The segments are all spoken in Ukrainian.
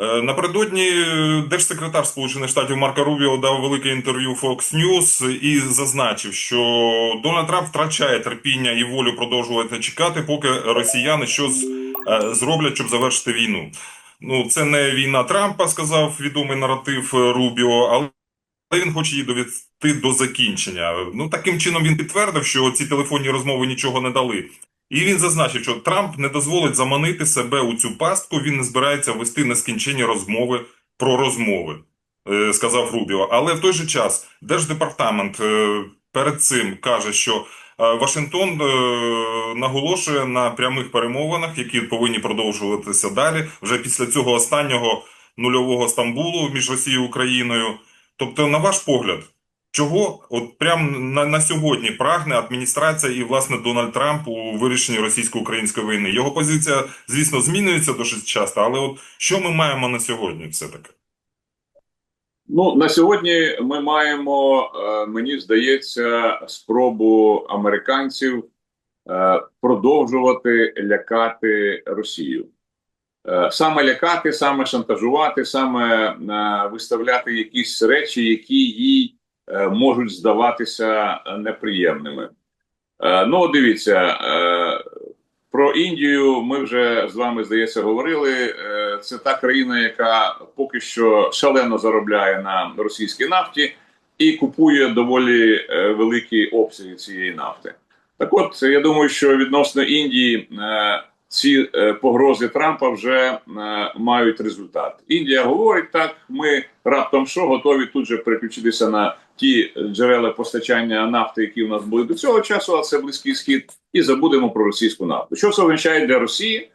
Е, Напередодні е, держсекретар Сполучених Штатів Марко Рубіо дав велике інтерв'ю Fox News і зазначив, що Дональд Трамп втрачає терпіння і волю продовжувати чекати, поки росіяни щось е, зроблять, щоб завершити війну. Ну, це не війна Трампа, сказав відомий наратив Рубіо, але він хоче її довести до закінчення. Ну таким чином він підтвердив, що ці телефонні розмови нічого не дали. І він зазначив, що Трамп не дозволить заманити себе у цю пастку. Він не збирається вести нескінченні розмови про розмови, е, сказав Рубіо. Але в той же час держдепартамент е, перед цим каже, що е, Вашингтон наголошує на прямих перемовинах, які повинні продовжуватися далі, вже після цього останнього нульового Стамбулу між Росією і Україною. Тобто, на ваш погляд, чого от прям на, на сьогодні прагне адміністрація і власне Дональд Трамп у вирішенні російсько-української війни? Його позиція, звісно, змінюється досить часто, але от що ми маємо на сьогодні, все таки? Ну на сьогодні ми маємо, е, мені здається, спробу американців е, продовжувати лякати Росію. Е, Саме лякати, саме шантажувати, саме виставляти якісь речі, які їй можуть здаватися неприємними. Е, Ну, дивіться, е, про Індію ми вже з вами здається говорили. Е, Це та країна, яка поки що шалено заробляє на російській нафті і купує доволі е, великі обсяги цієї нафти. Так, от я думаю, що відносно Індії е, ці е, погрози Трампа вже е, мають результат. Індія говорить так: ми раптом що готові тут же переключитися на ті джерела постачання нафти, які у нас були до цього часу, а це близький схід, і забудемо про російську нафту. Що це означає для Росії?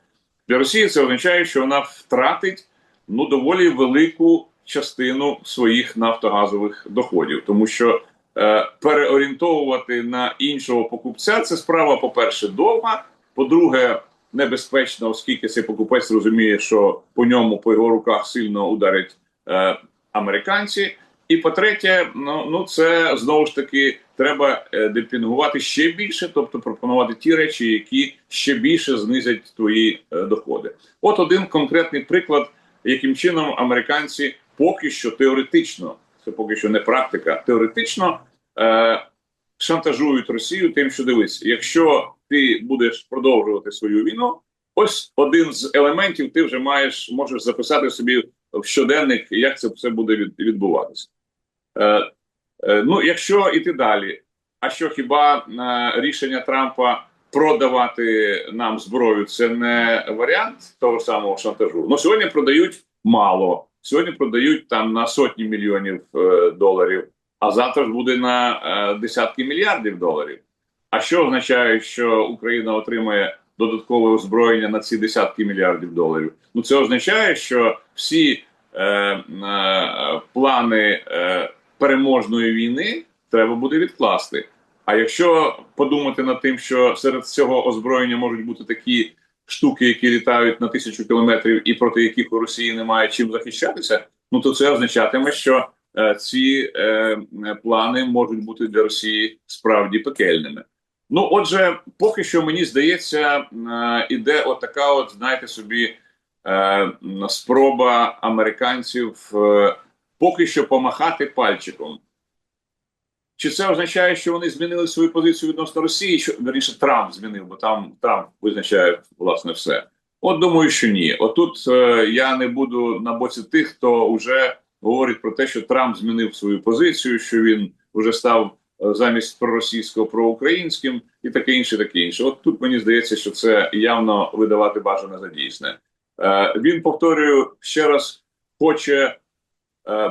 Для Росії це означає, що вона втратить ну доволі велику частину своїх нафтогазових доходів, тому що е, переорієнтовувати на іншого покупця це справа, по-перше, довга. По-друге, небезпечно, оскільки цей покупець розуміє, що по ньому по його руках сильно ударять е, американці. І по-третє, ну ну це знову ж таки треба е, демпінгувати ще більше, тобто пропонувати ті речі, які ще більше знизять твої е, доходи. От один конкретний приклад, яким чином американці поки що теоретично, це поки що не практика, теоретично е, шантажують Росію тим, що дивись, якщо ти будеш продовжувати свою війну, ось один з елементів ти вже маєш можеш записати собі в щоденник, як це все буде від, відбуватися. Е, е, ну, якщо іти далі, а що хіба е, рішення Трампа продавати нам зброю це не варіант того самого шантажу? Ну сьогодні продають мало. Сьогодні продають там на сотні мільйонів доларів, а завтра ж буде на десятки мільярдів доларів. А що означає, що Україна отримає додаткове озброєння на ці десятки мільярдів доларів? Ну це означає, що всі е, е, плани е, переможної війни треба буде відкласти. А якщо подумати над тим, що серед цього озброєння можуть бути такі штуки, які літають на тисячу кілометрів, і проти яких у Росії немає чим захищатися, ну то це означатиме, що е, ці е, плани можуть бути для Росії справді пекельними. Ну, отже, поки що мені здається, е, іде отака, от знаєте собі, е, спроба американців е, поки що помахати пальчиком. Чи це означає, що вони змінили свою позицію відносно Росії? Що верніше Трамп змінив, бо там Трамп визначає власне все. От думаю, що ні. Отут е, я не буду на боці тих, хто вже говорить про те, що Трамп змінив свою позицію, що він вже став е, замість проросійського проукраїнським і таке інше, таке інше. От тут мені здається, що це явно видавати бажане за дійсне. Е, він повторюю ще раз, хоче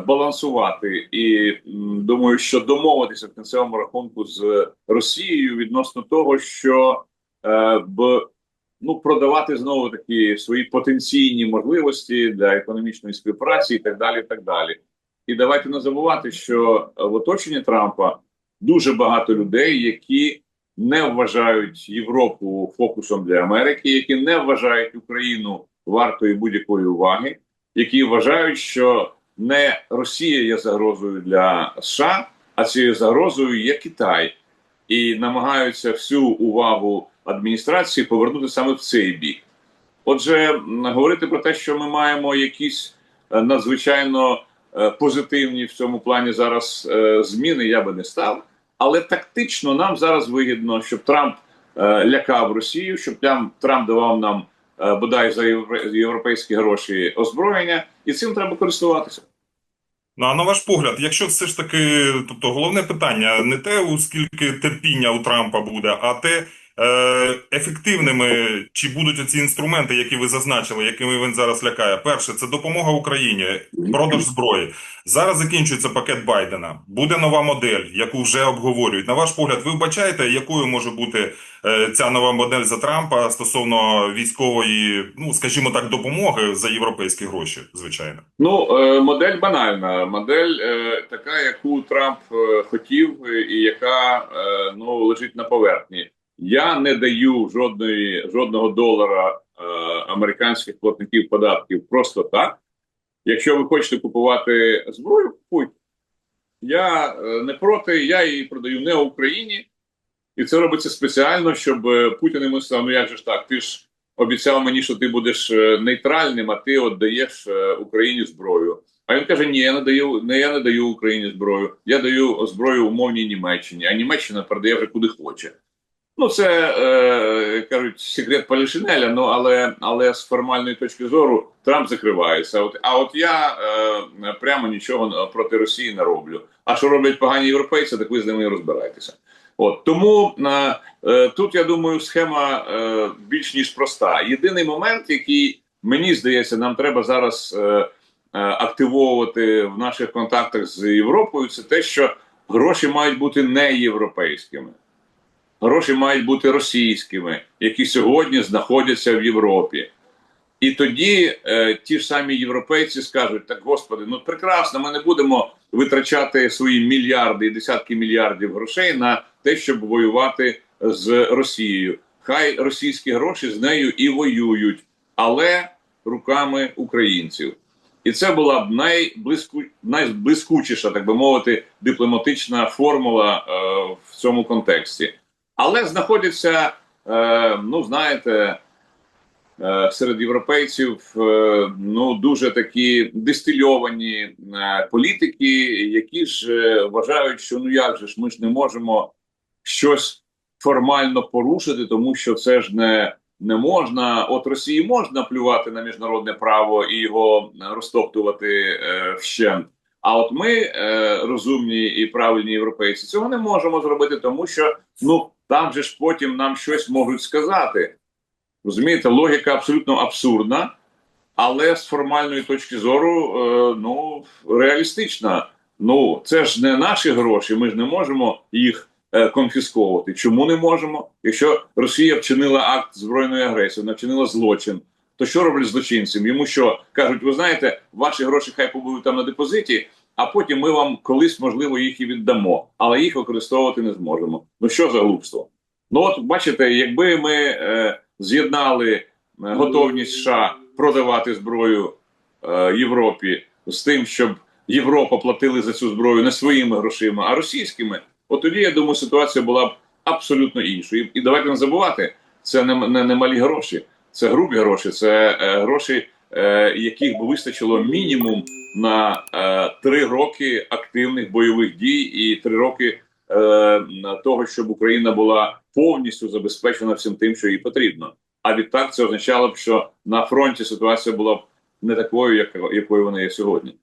балансувати і думаю, що домовитися в кінцевому рахунку з Росією відносно того, що е, б ну продавати знову такі свої потенційні можливості для економічної співпраці і так далі. І так далі. І давайте не забувати, що в оточенні Трампа дуже багато людей, які не вважають Європу фокусом для Америки, які не вважають Україну вартою будь-якої уваги, які вважають, що не Росія є загрозою для США, а цією загрозою є Китай, і намагаються всю увагу адміністрації повернути саме в цей бік. Отже, говорити про те, що ми маємо якісь е, надзвичайно е, позитивні в цьому плані зараз е, зміни, я би не став. Але тактично нам зараз вигідно, щоб Трамп лякав Росію, щоб Трамп давав нам бодай за євро- європейські гроші озброєння, і цим треба користуватися. Ну, а на ваш погляд, якщо все ж таки, тобто головне питання не те, у скільки терпіння у Трампа буде, а те, ефективними чи будуть оці інструменти, які ви зазначили, якими він зараз лякає. Перше, це допомога Україні, продаж зброї. Зараз закінчується пакет Байдена. Буде нова модель, яку вже обговорюють. На ваш погляд, ви вбачаєте, якою може бути е, ця нова модель за Трампа стосовно військової, ну скажімо так, допомоги за європейські гроші, звичайно. Ну, е, модель банальна. Модель е, така, яку Трамп е, хотів, е, і яка е, ну лежить на поверхні. Я не даю жодної жодного долара е, американських платників податків просто так. Якщо ви хочете купувати зброю, купуйте. Я е, не проти, я її продаю не Україні, і це робиться спеціально, щоб е, Путін йому сказав, ну як же ж так, ти ж обіцяв мені, що ти будеш е, нейтральним, а ти от даєш е, Україні зброю. А він каже: Ні, я не даю, не я не даю Україні зброю. Я даю зброю умовній Німеччині, а Німеччина передає вже куди хоче. Ну, це е, кажуть секрет Полішинеля, ну але але з формальної точки зору Трамп закривається. От а от я е, прямо нічого проти Росії не роблю. А що роблять погані європейці, так ви з ними і розбирайтеся. От тому е, е, тут я думаю, схема е, більш ніж проста. Єдиний момент, який мені здається, нам треба зараз е, е, активовувати в наших контактах з Європою, це те, що гроші мають бути не європейськими. Гроші мають бути російськими, які сьогодні знаходяться в Європі. І тоді е, ті ж самі європейці скажуть: так, господи, ну прекрасно, ми не будемо витрачати свої мільярди і десятки мільярдів грошей на те, щоб воювати з Росією. Хай російські гроші з нею і воюють, але руками українців. І це була б найблиску, найблискучіша, так би мовити, дипломатична формула е, в цьому контексті. Але знаходяться, е, ну знаєте, е, серед європейців е, ну дуже такі дистильовані е, політики, які ж е, вважають, що ну як же ж ми ж не можемо щось формально порушити, тому що це ж не, не можна. От Росії можна плювати на міжнародне право і його розтоптувати е, вщент. А от ми, е, розумні і правильні європейці, цього не можемо зробити, тому що ну там же ж потім нам щось можуть сказати. Розумієте, логіка абсолютно абсурдна, але з формальної точки зору, е, ну реалістична. Ну це ж не наші гроші. Ми ж не можемо їх е, конфісковувати. Чому не можемо? Якщо Росія вчинила акт збройної агресії, вона вчинила злочин. То що роблять злочинцям? Йому що кажуть, ви знаєте, ваші гроші хай побудуть там на депозиті, а потім ми вам колись, можливо, їх і віддамо, але їх використовувати не зможемо. Ну що за глупство? Ну от бачите, якби ми е, з'єднали е, готовність США продавати зброю е, Європі з тим, щоб Європа платили за цю зброю не своїми грошима, а російськими, от тоді я думаю, ситуація була б абсолютно іншою. І, і давайте не забувати, це не, не, не малі гроші. Це грубі гроші, це е, гроші, яких би вистачило мінімум на е, три роки активних бойових дій і три роки е, того, щоб Україна була повністю забезпечена всім тим, що їй потрібно. А відтак це означало б, що на фронті ситуація була б не такою, як, якою вона є сьогодні.